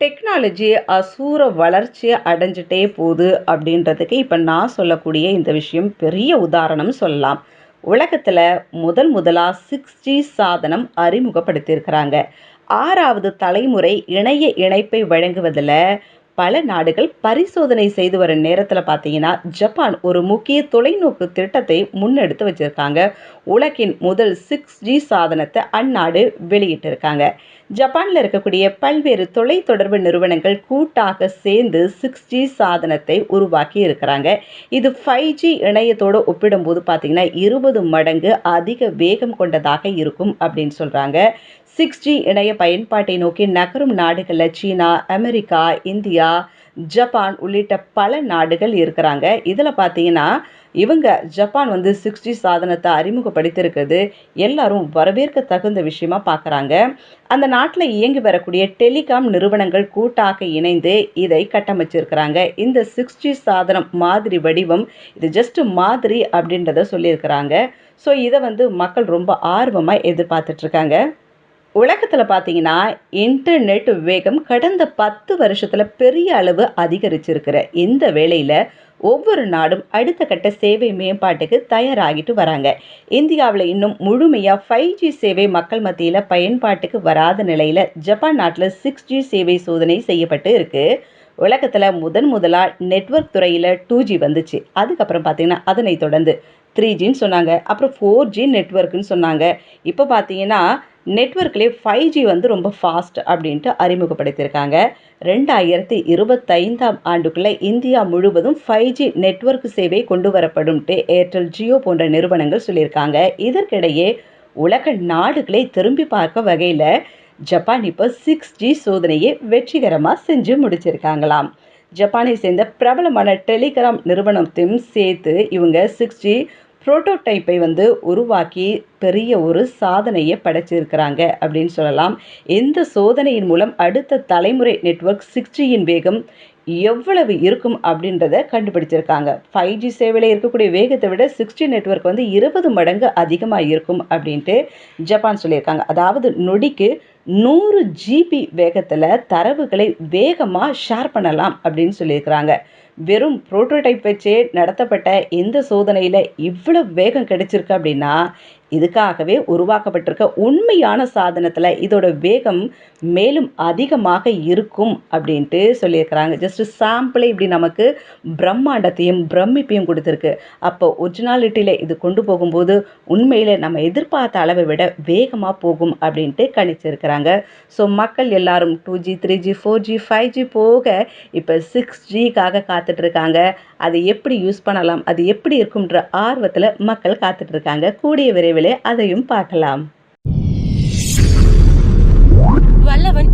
Technology அசூர வளர்ச்சி அடைஞ்சிட்டே போகுது அப்படின்றதுக்கு இப்போ நான் சொல்லக்கூடிய இந்த விஷயம் பெரிய உதாரணம் சொல்லலாம். உலகத்தில் முதல் முதலாக சிக்ஸ் ஜி சாதனம் அறிமுகப்படுத்தியிருக்கிறாங்க. ஆறாவது தலைமுறை இணைய இணைப்பை வழங்குவதில் பல நாடுகள் பரிசோதனை செய்து வர நேரத்தில் பார்த்தீங்கன்னா ஜப்பான் ஒரு முக்கிய தொலைநோக்கு திட்டத்தை முன்னெடுத்து வச்சுருக்காங்க. உலகின் முதல் சிக்ஸ் ஜி சாதனத்தை அந்நாடு வெளியிட்டிருக்காங்க. ஜப்பானில் இருக்கக்கூடிய பல்வேறு தொலைத்தொடர்பு நிறுவனங்கள் கூட்டாக சேர்ந்து சிக்ஸ் ஜி சாதனத்தை உருவாக்கி இருக்கிறாங்க. இது ஃபைவ் ஜி இணையத்தோடு ஒப்பிடும்போது பார்த்தீங்கன்னா இருபது மடங்கு அதிக வேகம் கொண்டதாக இருக்கும் அப்படின்னு சொல்கிறாங்க சிக்ஸ் ஜி இணைய பயன்பாட்டை நோக்கி நகரும் நாடுகளில் சீனா அமெரிக்கா இந்தியா ஜப்பான் உள்ளிட்ட பல நாடுகள் இருக்கிறாங்க. இதில் பார்த்தீங்கன்னா இவங்க ஜப்பான் வந்து சிக்ஸ் ஜி சாதனத்தை அறிமுகப்படுத்தியிருக்கிறது. எல்லாரும் வரவேற்க தகுந்த விஷயமா பார்க்குறாங்க அந்த நாட்டில் இயங்கி வரக்கூடிய டெலிகாம் நிறுவனங்கள் கூட்டாக இணைந்து இதை கட்டமைச்சிருக்கிறாங்க. இந்த சிக்ஸ் ஜி சாதனம் மாதிரி வடிவம் இது ஜஸ்ட் மாதிரி அப்படின்றத சொல்லியிருக்கிறாங்க. ஸோ இதை வந்து மக்கள் ரொம்ப ஆர்வமாக எதிர்பார்த்துட்ருக்காங்க உலகத்தில் பார்த்தீங்கன்னா இன்டர்நெட் வேகம் கடந்த பத்து வருஷத்தில் பெரிய அளவு அதிகரிச்சிருக்கிற இந்த வேளையில் ஒவ்வொரு நாடும் அடுத்த கட்ட சேவை மேம்பாட்டுக்கு தயாராகிட்டு வராங்க. இந்தியாவில் இன்னும் முழுமையாக ஃபைவ் ஜி சேவை மக்கள் மத்தியில் பயன்பாட்டுக்கு வராத நிலையில் ஜப்பான் நாட்டில் சிக்ஸ் ஜி சேவை சோதனை செய்யப்பட்டு இருக்குது உலகத்தில் முதன் முதலாக நெட்வொர்க் துறையில் டூ ஜி வந்துச்சு. அதுக்கப்புறம் பார்த்திங்கன்னா அதனை தொடர்ந்து த்ரீ ஜின்னு சொன்னாங்க. அப்புறம் ஃபோர் ஜி நெட்ஒர்க்குன்னு சொன்னாங்க. இப்போ பார்த்தீங்கன்னா நெட்ஒர்க்லேயே ஃபைவ் ஜி வந்து ரொம்ப ஃபாஸ்ட் அப்படின்ட்டு அறிமுகப்படுத்தியிருக்காங்க. ரெண்டாயிரத்தி இருபத்தைந்தாம் ஆண்டுக்குள்ளே இந்தியா முழுவதும் ஃபைவ் ஜி நெட்ஒர்க் சேவை கொண்டு வரப்படும்ட்டு ஏர்டெல் ஜியோ போன்ற நிறுவனங்கள் சொல்லியிருக்காங்க. இதற்கிடையே உலக நாடுகளை திரும்பி பார்க்க வகையில் ஜப்பான் இப்போ சிக்ஸ் ஜி சோதனையை வெற்றிகரமாக செஞ்சு முடிச்சிருக்காங்களாம். ஜப்பானை சேர்ந்த பிரபலமான டெலிகிராம் நிறுவனத்தையும் சேர்த்து இவங்க சிக்ஸ் ஜி ப்ரோட்டோடைப்பை வந்து உருவாக்கி பெரிய ஒரு சாதனையை படைச்சிருக்கிறாங்க அப்படின்னு சொல்லலாம். இந்த சோதனையின் மூலம் அடுத்த தலைமுறை நெட்வொர்க் சிக்ஸ் ஜியின் வேகம் எவ்வளவு இருக்கும் அப்படின்றத கண்டுபிடிச்சிருக்காங்க. ஃபைவ் ஜி சேவையில் இருக்கக்கூடிய வேகத்தை விட சிக்ஸ்டி நெட்ஒர்க் வந்து இருபது மடங்கு அதிகமாக இருக்கும் அப்படின்ட்டு ஜப்பான் சொல்லியிருக்காங்க. அதாவது நொடிக்கு நூறு ஜிபி வேகத்தில் தரவுகளை வேகமாக ஷேர் பண்ணலாம் அப்படின்னு சொல்லியிருக்கிறாங்க. வெறும் புரோட்டோடைப் வச்சே நடத்தப்பட்ட இந்த சோதனையில் இவ்வளோ வேகம் கிடைச்சிருக்கு அப்படின்னா இதுக்காகவே உருவாக்கப்பட்டிருக்க உண்மையான சாதனத்தில் இதோட வேகம் மேலும் அதிகமாக இருக்கும் அப்படின்ட்டு சொல்லியிருக்கிறாங்க. ஜஸ்ட் சாம்பிளே இப்படி நமக்கு பிரம்மாண்டத்தையும் பிரமிப்பையும் கொடுத்துருக்கு. அப்போ ஒரிஜினாலிட்டியில் இது கொண்டு போகும்போது உண்மையில் நம்ம எதிர்பார்த்த அளவை விட வேகமாக போகும் அப்படின்ட்டு கணிச்சிருக்கிறாங்க. ஸோ மக்கள் எல்லாரும் two G three G four G five G போக இப்போ சிக்ஸ் ஜிக்காக காத்துட்ருக்காங்க. அதை எப்படி யூஸ் பண்ணலாம் அது எப்படி இருக்கும்ன்ற ஆர்வத்தில் மக்கள் காத்துட்ருக்காங்க. கூடிய விரைவிலே அதையும் பார்க்கலாம். வல்லவன்